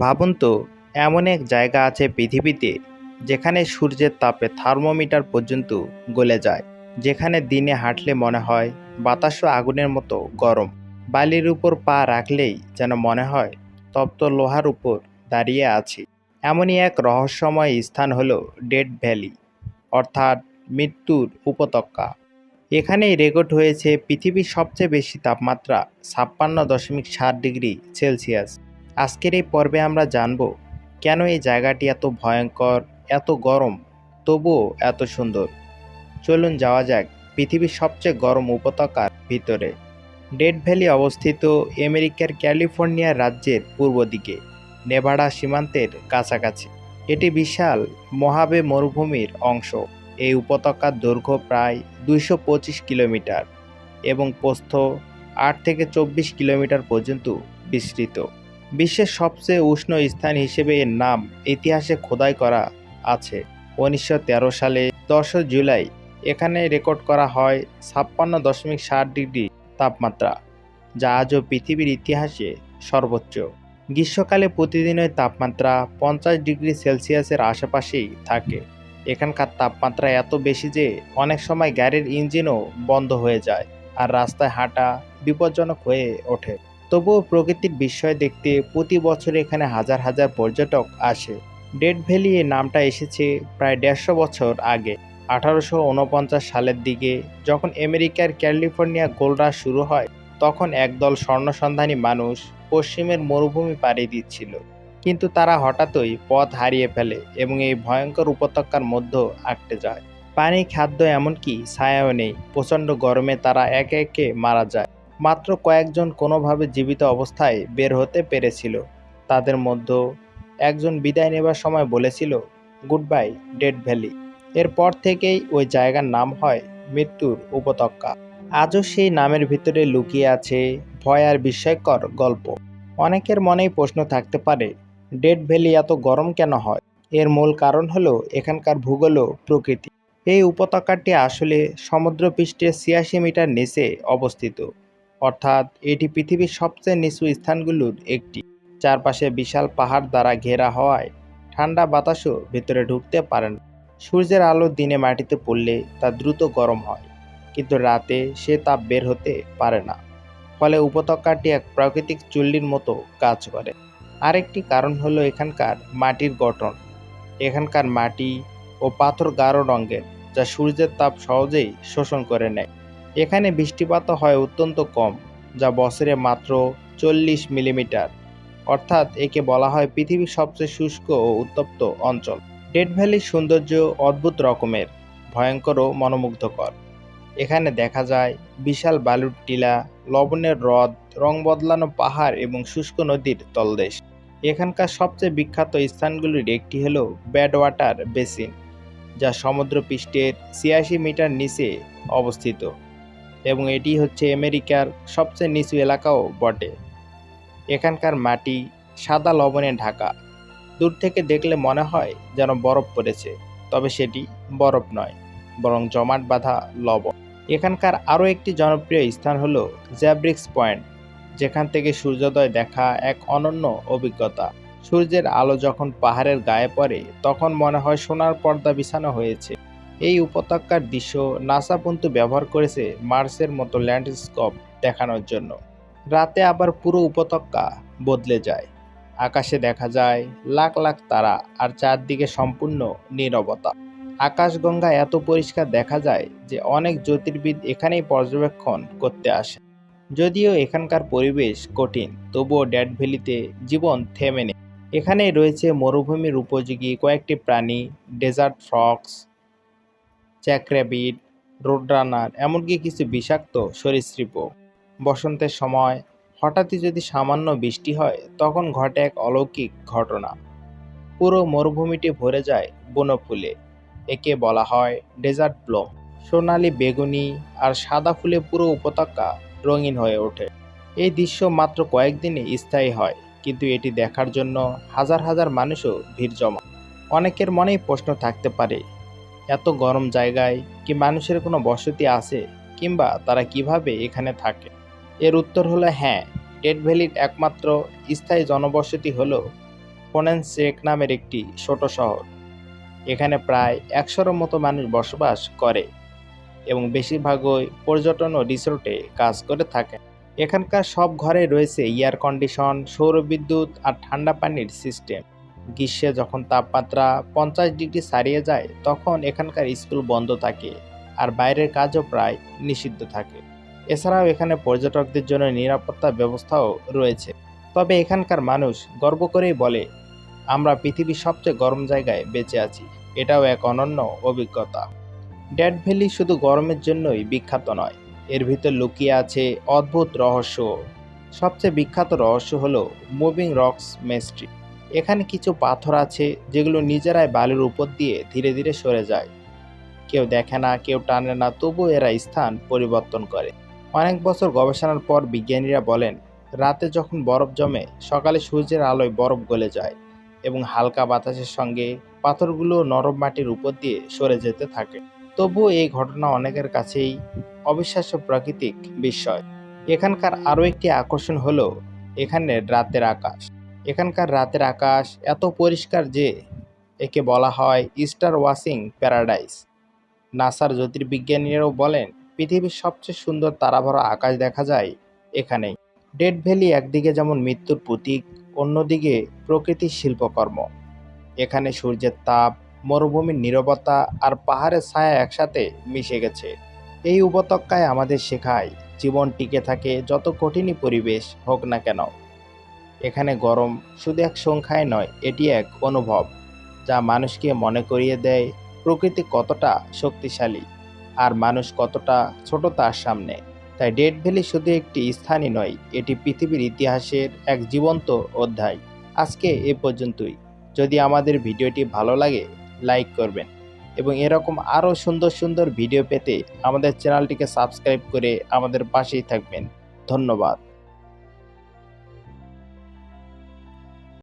ভাবুন তো, এমন এক জায়গা আছে পৃথিবীতে যেখানে সূর্যের তাপে থার্মোমিটার পর্যন্ত গলে যায়। যেখানে দিনে হাঁটলে মনে হয় বাতাসও আগুনের মতো গরম। বালির উপর পা রাখলেই যেন মনে হয় তপ্ত লোহার উপর দাঁড়িয়ে আছি। এমনই এক রহস্যময় স্থান হলো ডেড ভ্যালি, অর্থাৎ মৃত্যুর উপত্যকা। এখানেই রেকর্ড হয়েছে পৃথিবীর সবচেয়ে বেশি তাপমাত্রা ছাপ্পান্ন দশমিক সাত ডিগ্রি সেলসিয়াস। আজকের এই পর্বে আমরা জানব, কেন এই জায়গাটি এত ভয়ঙ্কর, এত গরম, তবুও এত সুন্দর? চলুন যাওয়া যাক পৃথিবীর সবচেয়ে গরম উপত্যকার ভিতরে। ডেড ভ্যালি অবস্থিত আমেরিকার ক্যালিফোর্নিয়া রাজ্যের পূর্ব দিকে, নেভাডা সীমান্তের কাছাকাছি। এটি বিশাল মহাবে মরুভূমির অংশ। এই উপত্যকার দৈর্ঘ্য প্রায় দুইশো পঁচিশ কিলোমিটার এবং প্রস্থ আট থেকে চব্বিশ কিলোমিটার পর্যন্ত বিস্তৃত। বিশ্বের সবচেয়ে উষ্ণ স্থান হিসেবে এর নাম ইতিহাসে খোদাই করা আছে। উনিশশো তেরো সালে দশই জুলাই এখানে রেকর্ড করা হয় ছাপ্পান্ন দশমিক ষাট ডিগ্রি তাপমাত্রা, যা আজও পৃথিবীর ইতিহাসে সর্বোচ্চ। গ্রীষ্মকালে প্রতিদিনের তাপমাত্রা পঞ্চাশ ডিগ্রি সেলসিয়াসের আশেপাশেই থাকে। এখানকার তাপমাত্রা এত বেশি যে অনেক সময় গাড়ির ইঞ্জিনও বন্ধ হয়ে যায় আর রাস্তায় হাঁটা বিপজ্জনক হয়ে ওঠে। তবুও প্রকৃতির বিস্ময় দেখতে প্রতি বছর এখানে হাজার হাজার পর্যটক আসে। ডেড ভ্যালি এ নামটা এসেছে প্রায় দেড়শো বছর আগে, আঠারোশো উনপঞ্চাশ সালের দিকে। যখন আমেরিকার ক্যালিফোর্নিয়া গোলরা শুরু হয়, তখন একদল স্বর্ণসন্ধানী মানুষ পশ্চিমের মরুভূমি পাড়ি দিচ্ছিল। কিন্তু তারা হঠাৎই পথ হারিয়ে ফেলে এবং এই ভয়ঙ্কর উপত্যকার মধ্যে আটকে যায়। পানি, খাদ্য এমনকি ছায়াও নেই, প্রচণ্ড গরমে তারা একে একে মারা যায়। মাত্র কয়েকজন কোনোভাবে জীবিত অবস্থায় বের হতে পেরেছিল। তাদের মধ্যে একজন বিদায় নেবার সময় বলেছিল গুড বাই ডেড ভ্যালি। এরপর থেকেই ওই জায়গার নাম হয় মৃত্যুর উপত্যকা। আজও সেই নামের ভিতরে লুকিয়ে আছে ভয় আর বিস্ময়কর গল্প। অনেকের মনেই প্রশ্ন থাকতে পারে, ডেড ভ্যালি এত গরম কেন হয়? এর মূল কারণ হলো এখানকার ভূগোল প্রকৃতি। এই উপত্যকাটি আসলে সমুদ্রপৃষ্ঠের ছিয়াশি মিটার নিচে অবস্থিত। অর্থাৎ এটি পৃথিবীর সবচেয়ে নিচু স্থানগুলোর একটি। চারপাশে বিশাল পাহাড় দ্বারা ঘেরা হওয়ায় ঠান্ডা বাতাসও ভেতরে ঢুকতে পারে না। সূর্যের আলো দিনে মাটিতে পড়লে তা দ্রুত গরম হয়, কিন্তু রাতে সে তাপ বের হতে পারে না। ফলে উপত্যকাটি এক প্রাকৃতিক চুল্লির মতো কাজ করে। আরেকটি কারণ হলো এখানকার মাটির গঠন। এখানকার মাটি ও পাথর গাঢ় রঙের, যা সূর্যের তাপ সহজেই শোষণ করে নেয়। এখানে বৃষ্টিপাতও হয় অত্যন্ত কম, যা বছরে মাত্র চল্লিশ মিলিমিটার। অর্থাৎ একে বলা হয় পৃথিবীর সবচেয়ে শুষ্ক ও উত্তপ্ত অঞ্চল। ডেড ভ্যালির সৌন্দর্য অদ্ভুত রকমের, ভয়ঙ্কর ও মনোমুগ্ধকর। এখানে দেখা যায় বিশাল বালুর টিলা, লবণের হ্রদ, রং বদলানো পাহাড় এবং শুষ্ক নদীর তলদেশ। এখানকার সবচেয়ে বিখ্যাত স্থানগুলির একটি হলো ব্যাড ওয়াটার বেসিন, যা সমুদ্রপৃষ্ঠের ছিয়াশি মিটার নিচে অবস্থিত। এবং এটি হচ্ছে আমেরিকার সবচেয়ে নিচু এলাকাও বটে। এখানকার মাটি সাদা লবণে ঢাকা। দূর থেকে দেখলে মনে হয় যেন বরফ পড়েছে, তবে সেটি বরফ নয়, বরং জমাট বাঁধা লবণ। এখানকার আরও একটি জনপ্রিয় স্থান হলো জ্যাব্রিক্স পয়েন্ট, যেখান থেকে সূর্যোদয় দেখা এক অনন্য অভিজ্ঞতা। সূর্যের আলো যখন পাহাড়ের গায়ে পড়ে, তখন মনে হয় সোনার পর্দা বিছানো হয়েছে। এই উপত্যকার দৃশ্য নাসা পন্তু ব্যবহার করেছে মার্সের মতো ল্যান্ডস্কোপ দেখানোর জন্য। রাতে আবার পুরো উপত্যকা বদলে যায়। আকাশে দেখা যায় লাখ লাখ তারা আর চারদিকে সম্পূর্ণ নীরবতা। আকাশগঙ্গা এত পরিষ্কার দেখা যায় যে অনেক জ্যোতির্বিদ এখানেই পর্যবেক্ষণ করতে আসে। যদিও এখানকার পরিবেশ কঠিন, তবুও ড্যাড ভ্যালিতে জীবন থেমে নেই। এখানেই রয়েছে মরুভূমির উপযোগী কয়েকটি প্রাণী, ডেজার্ট ফ্রক্স চ্যাক্রাবিট রোডরানার এমনকি কিছু বিষাক্ত সরীসৃপও। বসন্তের সময় হঠাৎই যদি সামান্য বৃষ্টি হয়, তখন ঘটে এক অলৌকিক ঘটনা। পুরো মরুভূমিটি ভরে যায় বনফুলে। একে বলা হয় ডেজার্ট ব্লম। সোনালি বেগুনি আর সাদা ফুলে পুরো উপত্যকা রঙিন হয়ে ওঠে। এই দৃশ্য মাত্র কয়েকদিনে স্থায়ী হয়, কিন্তু এটি দেখার জন্য হাজার হাজার মানুষও ভিড় জমা। অনেকের মনেই প্রশ্ন থাকতে পারে এত গরম জায়গায় কি মানুষের কোনো বসতি আছে কিংবা তারা কীভাবে এখানে থাকে? এর উত্তর হলো হ্যাঁ ডেড ভ্যালির একমাত্র স্থায়ী জনবসতি হলো ফোনেনসেক নামের একটি ছোট শহর। এখানে প্রায় একশোর মতো মানুষ বসবাস করে এবং বেশিরভাগই পর্যটন ও রিসোর্টে কাজ করে থাকে এখানকার সব ঘরে রয়েছে এয়ার কন্ডিশন সৌরবিদ্যুৎ আর ঠান্ডা পানির সিস্টেম গ্রীষ্মে যখন তাপমাত্রা পঞ্চাশ ডিগ্রি ছাড়িয়ে যায়, তখন এখানকার স্কুল বন্ধ থাকে আর বাইরের কাজও প্রায় নিষিদ্ধ থাকে। এছাড়াও এখানে পর্যটকদের জন্য নিরাপত্তা ব্যবস্থাও রয়েছে। তবে এখানকার মানুষ গর্ব করেই বলে, আমরা পৃথিবীর সবচেয়ে গরম জায়গায় বেঁচে আছি। এটাও এক অনন্য অভিজ্ঞতা। ড্যাড ভ্যালি শুধু গরমের জন্যই বিখ্যাত নয়, এর ভিতর লুকিয়ে আছে অদ্ভুত রহস্য। সবচেয়ে বিখ্যাত রহস্য হলো মুভিং রকস মেস্ট্রি। এখানে কিছু পাথর আছে যেগুলো নিজেরাই বালির উপর দিয়ে ধীরে ধীরে সরে যায়। কেউ দেখে না, কেউ টানে না, তবু এরা স্থান পরিবর্তন করে। অনেক বছর গবেষণার পর বিজ্ঞানীরা বলেন, রাতে যখন বরফ জমে, সকালে সূর্যের আলোয় বরফ গলে যায় এবং হালকা বাতাসের সঙ্গে পাথরগুলো নরম মাটির উপর দিয়ে সরে যেতে থাকে। তবুও এই ঘটনা অনেকের কাছেই অবিশ্বাস্য প্রাকৃতিক বিস্ময়। এখানকার আরও একটি আকর্ষণ হলো এখানে রাতের আকাশ। এখানকার রাতের আকাশ এত পরিষ্কার যে একে বলা হয় ইস্টার ওয়াশিং প্যারাডাইস। নাসার জ্যোতির্বিজ্ঞানীরাও বলেন, পৃথিবীর সবচেয়ে সুন্দর তারাভরা আকাশ দেখা যায় এখানেই। ডেড ভ্যালি একদিকে যেমন মৃত্যুর প্রতীক, অন্যদিকে প্রকৃতির শিল্পকর্ম। এখানে সূর্যের তাপ, মরুভূমির নীরবতা আর পাহাড়ের ছায়া একসাথে মিশে গেছে। এই উপত্যকায় আমাদের শেখায়, জীবন টিকে থাকে যত কঠিনই পরিবেশ হোক না কেন। এখানে গরম শুধু এক সংখ্যায় নয়, এটি এক অনুভব, যা মানুষকে মনে করিয়ে দেয় প্রকৃতি কতটা শক্তিশালী আর মানুষ কতটা ছোট তার সামনে। তাই ডেড ভ্যালি শুধু একটি স্থানই নয়, এটি পৃথিবীর ইতিহাসের এক জীবন্ত অধ্যায়। আজকে এ পর্যন্তই। যদি আমাদের ভিডিওটি ভালো লাগে, লাইক করবেন এবং এরকম আরও সুন্দর সুন্দর ভিডিও পেতে আমাদের চ্যানেলটিকে সাবস্ক্রাইব করে আমাদের পাশেই থাকবেন। ধন্যবাদ।